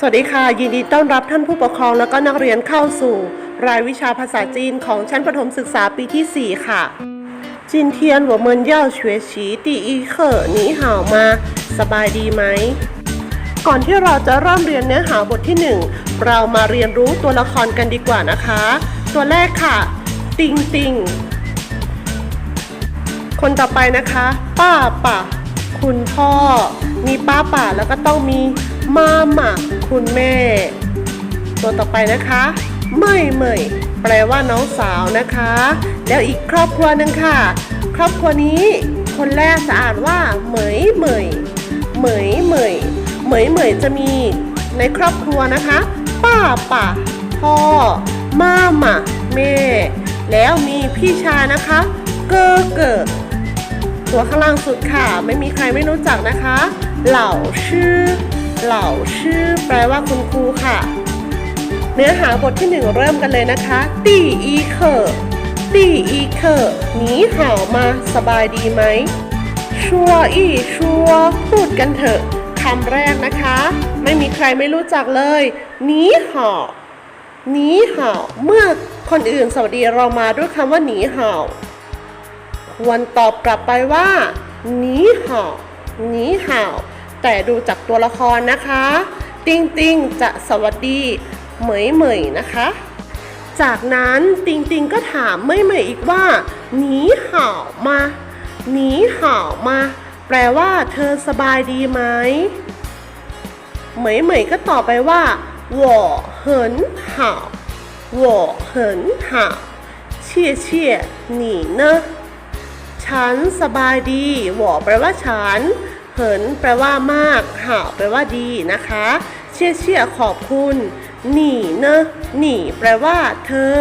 สวัสดีค่ะ ยินดีต้อนรับท่านผู้ปกครองและก็นักเรียนเข้าสู่ รายวิชาภาษาจีนของชั้นประถมศึกษาปีที่ 4 ค่ะจินเทียนหัวเมินเย่าเฉวยฉีตีอีเคอหนีห่าวมา สบายดีไหม ก่อนที่เราจะเริ่มเรียนเนื้อหาบทที่ 1 เรามาเรียนรู้ตัวละครกันดีกว่านะคะ ตัวแรกค่ะ ติงติงคนต่อไปนะคะ ป้าป่าคุณพ่อ มีป้าป่าแล้วก็ต้องมี มาหมาคุณแม่ ตัวต่อไปนะคะเมยเมยแปลว่าน้องสาวนะคะ แล้วอีกครอบครัวหนึ่งค่ะ ครอบครัวนี้ คนแรกจะอ่านว่าเหมยเหมยเหมยเหมยเหมยเหมยจะมีในครอบครัวนะคะ ป้าป่าพ่อมาหมาแม่ แล้วมีพี่ชายนะคะ เกอเกิดตัวข้างล่างสุดค่ะ ไม่มีใครไม่รู้จักนะคะ เหล่าชื่อ เหล่าชื่อแปลว่าคุณครูค่ะ เนื้อหาบทที่หนึ่งเริ่มกันเลยนะคะตีอีเคอร์ตีอีเคอร์หนีเห่ามาสบายดีไหมชัวอีชัวพูดกันเถอะคำแรกนะคะ ไม่มีใครไม่รู้จักเลยหนีเห่าหนีเห่าเมื่อคนอื่นสวัสดีเรามาด้วยคำว่าหนีเห่าควรตอบกลับไปว่าหนีเห่าหนีเห่า แต่ดูจากตัวละครนะคะ ติงติงจะสวัสดีเหมยเหมยนะคะ จากนั้นติงติงก็ถามเหมยเหมยอีกว่าหนีเห่ามาหนีเห่ามา แปลว่าเธอสบายดีไหมเหมยเหมยก็ตอบไปว่า我很好我很好谢谢你呢 ฉันสบายดีหวอแปลว่าฉัน เหินแปลว่ามาก ห่าวแปลว่าดีนะคะ เชี่ยเชี่ยขอบคุณ หนี่เนอะหนี่ แปลว่า เธอ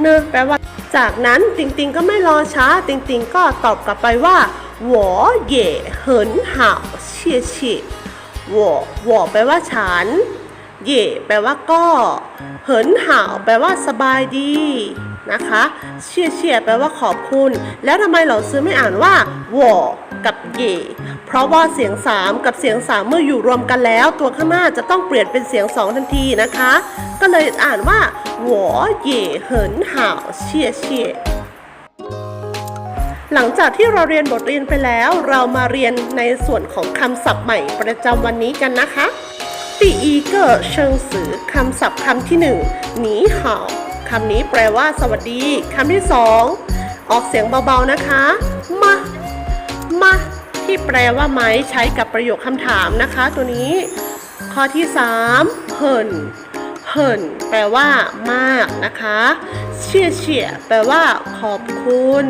เนอะแปลว่า จากนั้นติงติงก็ไม่รอช้า ติงติงก็ตอบกลับไปว่าหวอเย่เหินห่าวเชี่ยเชี่ยหวอหวอแปลว่าฉัน เย่แปลว่าก็ เหินห่าวแปลว่าสบายดี นะคะเชี่ยเชี่ยแปลว่าขอบคุณ แล้วทำไมเหล่าซื้อไม่อ่านว่าหวอกับเยเพราะว่าเสียง 3 กับเสียง 3 เมื่ออยู่รวมกันแล้ว ตัวข้างหน้าจะต้องเปลี่ยนเป็นเสียง 2 ทันทีนะคะ ก็เลยอ่านว่าหวอเย่เหินห่าวเชี่ยเชี่ยหลังจากที่เราเรียนบทเรียนไปแล้ว เรามาเรียนในส่วนของคำศัพท์ใหม่ประจำวันนี้กันนะคะตีอีเกอร์เชิงสือคำศัพท์คำที่หนึ่งหนีห่า คำนี้แปลว่า สวัสดีคำที่สองออกเสียงเบาๆนะคะมามาที่แปลว่าไหมใช้กับประโยคคำถามนะคะ ตัวนี้ ข้อที่3เหินเหินแปลว่ามากนะคะเชี่ยเชี่ยแปลว่า ขอบคุณ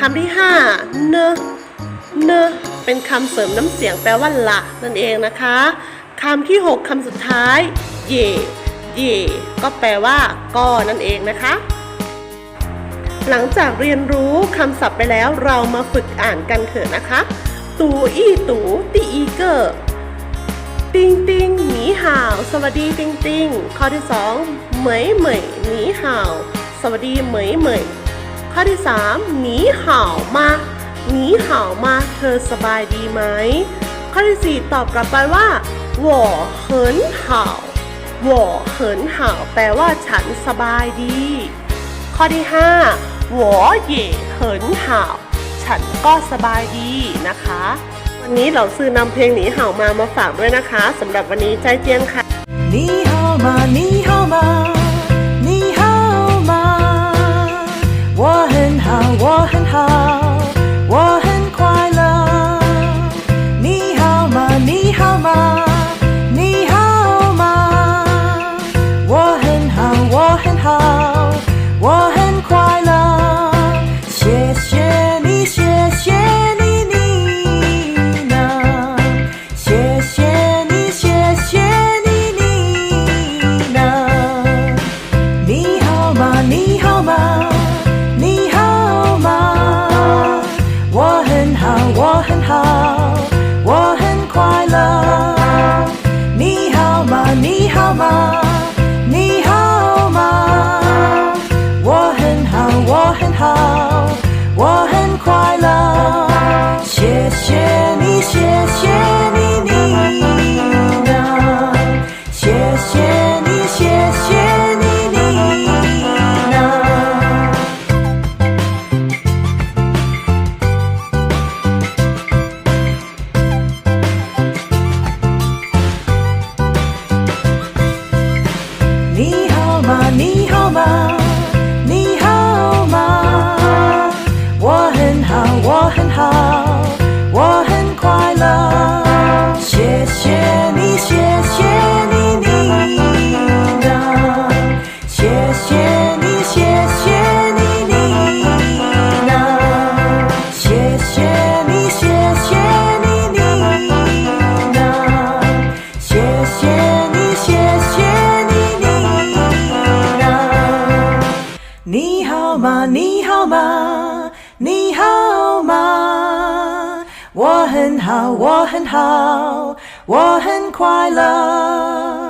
คำที่5เนเนเป็นคำเสริมน้ำเสียงแปลว่าละนั่นเองนะคะคำที่ 6คำสุดท้าย เย่ เย่ก็แปลว่า ก็นั่นเองนะคะ หลังจากเรียนรู้คำศัพท์ไปแล้วเรามาฝึกอ่านกันเถอะนะคะ ตูอี้ตูตีอีเกอร์ ติงติงหนีห่าว สวัสดีติงติงข้อที่สองเหมยเหมยหนีห่าว สวัสดีเหมยเหมยข้อที่สามหนีห่าวมาหนีห่าวมา เธอสบายดีไหม ข้อที่สี่ตอบกลับไปว่า我很好 我很好แปลว่าฉันสบายดี ข้อที่ห้า我也很好ฉันก็สบายดีนะคะ วันนี้เราซื้อนำเพลงหนีเห่ามามาฝากด้วยนะคะสำหรับวันนี้ใจเจียนค่ะ 你好吗？你好吗？你好吗？我很好，我很好， 好吗？你好吗？我很好我很好我很快乐谢谢。我很好，我很好，我很快乐。